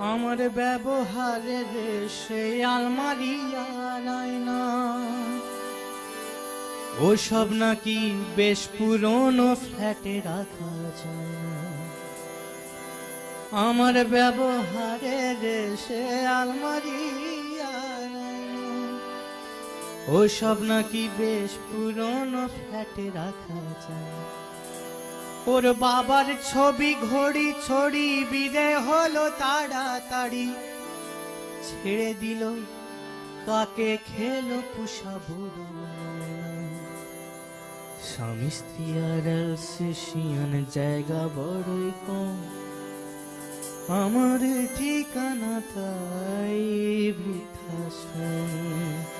আমার ব্যবহারের সেই আলমারি আয়না। ওসব নাকি বেশ পুরনো ফ্ল্যাটে রাখা যায় না। আমার ব্যবহারের সে আলমারি ওসব নাকি বেশ পুরনো ফ্ল্যাটে রাখা যায় ওর বাবার ছবি ঘড়ি ছড়ি, বিদে হলো তাড়াতাড়ি। ছেড়ে দিল কাকে খেলো পুষা বুড়ো স্বামী স্ত্রী আর শিয়ান জায়গা বড়ই কম। আমার ঠিকানা তাই বৃদ্ধাশ্রম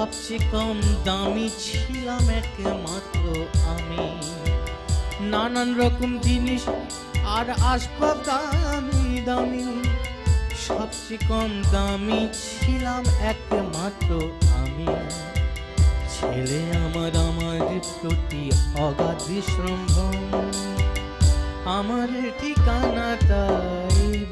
সবচেয়ে কম দামি ছিলাম একমাত্র আমি। নানান রকম জিনিস আর আসবাব দামি দামি। সবচেয়ে কম দামি ছিলাম একমাত্র আমি। ছেলে আমার আমার প্রতি অগাধ সম্ভব আমার ঠিকানা তাই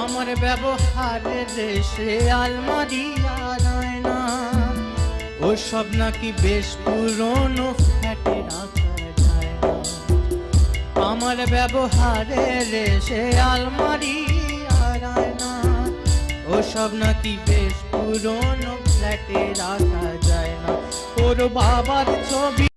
আমার ব্যবহারের সে আলমারি আর আয়না। ও সব নাকি বেশ পুরনো না আমার ব্যবহারের সে আলমারি ও সব নাকি বেশ পুরনো ফ্ল্যাটে রাখা যায় না ওর বাবার ছবি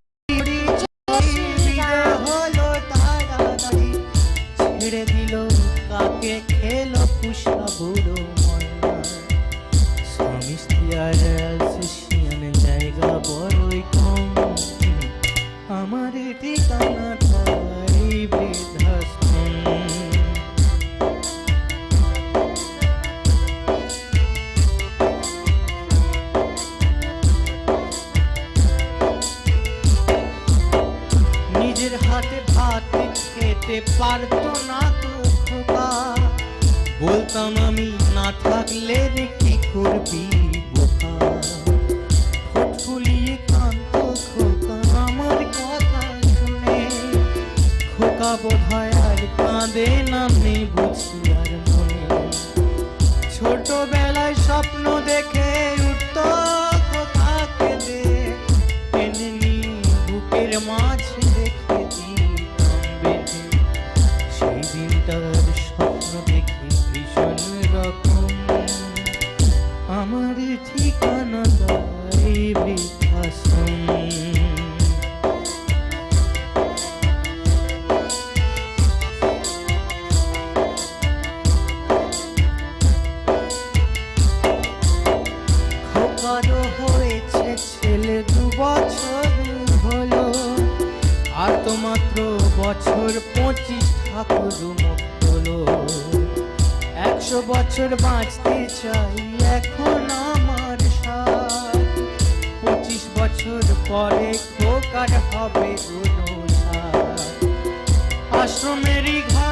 নিজের হাতে ভাত খেতে পারতো না খোকা বলতাম আমি, না থাকলে কি করবি বোকা? ফুলিয়ে কান্ত খোকা আমার কথা শুনে। খোকা আর কাঁদে নামে বুঝি আর ছোটবেলায় স্বপ্ন দেখে ঠিকানা হয়েছে ছেলে দু বছর হলো আর মাত্র বছর পঁচিশ ঠাকুর মুখ একশো বছর বাঁচতে চাই এখন আমার পঁচিশ বছর পরে খোকার হবে আশ্রমেরই ঘর